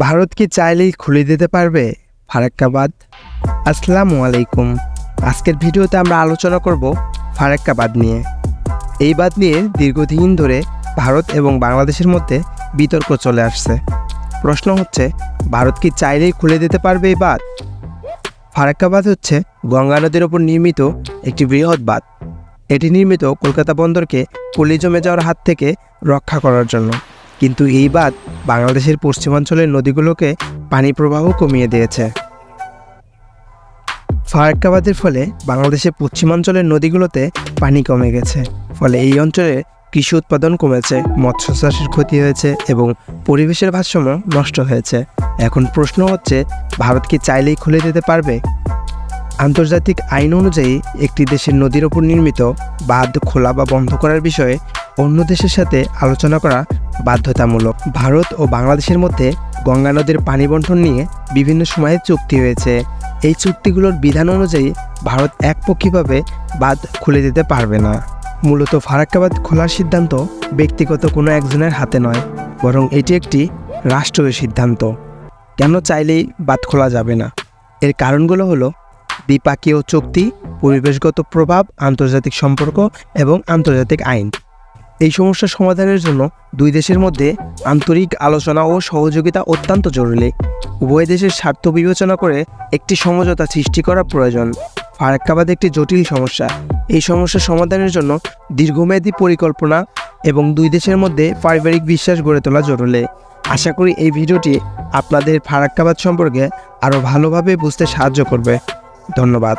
ভারত কি চাইলেই খুলে দিতে পারবে? ফারাক্কাবাদ। আসসালামু আলাইকুম। আজকের ভিডিওতে আমরা আলোচনা করব ফারাক্কাবাদ নিয়ে। এই বাদ নিয়ে দীর্ঘদিন ধরে ভারত এবং বাংলাদেশের মধ্যে বিতর্ক চলে আসছে। প্রশ্ন হচ্ছে, ভারত কি চাইলেই খুলে দিতে পারবে এই বাঁধ? ফারাক্কাবাদ হচ্ছে গঙ্গা নদীর ওপর নির্মিত একটি বৃহৎ বাঁধ। এটি নির্মিত কলকাতা বন্দরকে পলি জমে যাওয়ার হাত থেকে রক্ষা করার জন্য। কিন্তু এই বাঁধ বাংলাদেশের পশ্চিমাঞ্চলের নদীগুলোকে পানি প্রবাহ কমিয়ে দিয়েছে। ফারাক্কাবাদের ফলে বাংলাদেশের পশ্চিমাঞ্চলের নদীগুলোতে পানি কমে গেছে। ফলে এই অঞ্চলে কৃষি উৎপাদন কমেছে মৎস্য চাষের ক্ষতি হয়েছে এবং পরিবেশের ভারসাম্য নষ্ট হয়েছে। এখন প্রশ্ন হচ্ছে, ভারত কি চাইলেই খুলে দিতে পারবে? আন্তর্জাতিক আইন অনুযায়ী একটি দেশের নদীর ওপর নির্মিত বাঁধ খোলা বা বন্ধ করার বিষয়ে অন্য দেশের সাথে আলোচনা করা বাধ্যতামূলক। ভারত ও বাংলাদেশের মধ্যে গঙ্গা নদীর পানি বন্টন নিয়ে বিভিন্ন সময়ে চুক্তি হয়েছে। এই চুক্তিগুলোর বিধান অনুযায়ী ভারত একপক্ষীভাবে বাঁধ খুলে দিতে পারবে না। মূলত ফারাক্কাবাদ খোলার সিদ্ধান্ত ব্যক্তিগত কোনো একজনের হাতে নয়, বরং এটি একটি রাষ্ট্রীয় সিদ্ধান্ত। কেন চাইলেই বাদ খোলা যাবে না? এর কারণগুলো হলো দ্বিপাক্ষীয় চুক্তি, পরিবেশগত প্রভাব, আন্তর্জাতিক সম্পর্ক এবং আন্তর্জাতিক আইন। এই সমস্যার সমাধানের জন্য দুই দেশের মধ্যে আন্তরিক আলোচনা ও সহযোগিতা অত্যন্ত জরুরি। উভয় দেশের স্বার্থ বিবেচনা করে একটি সমঝোতা সৃষ্টি করা প্রয়োজন। ফারাক্কাবাদ একটি জটিল সমস্যা। এই সমস্যার সমাধানের জন্য দীর্ঘমেয়াদী পরিকল্পনা এবং দুই দেশের মধ্যে পারিবারিক বিশ্বাস গড়ে তোলা জরুরি। আশা করি এই ভিডিওটি আপনাদের ফারাক্কাবাদ সম্পর্কে আরও ভালোভাবে বুঝতে সাহায্য করবে। ধন্যবাদ।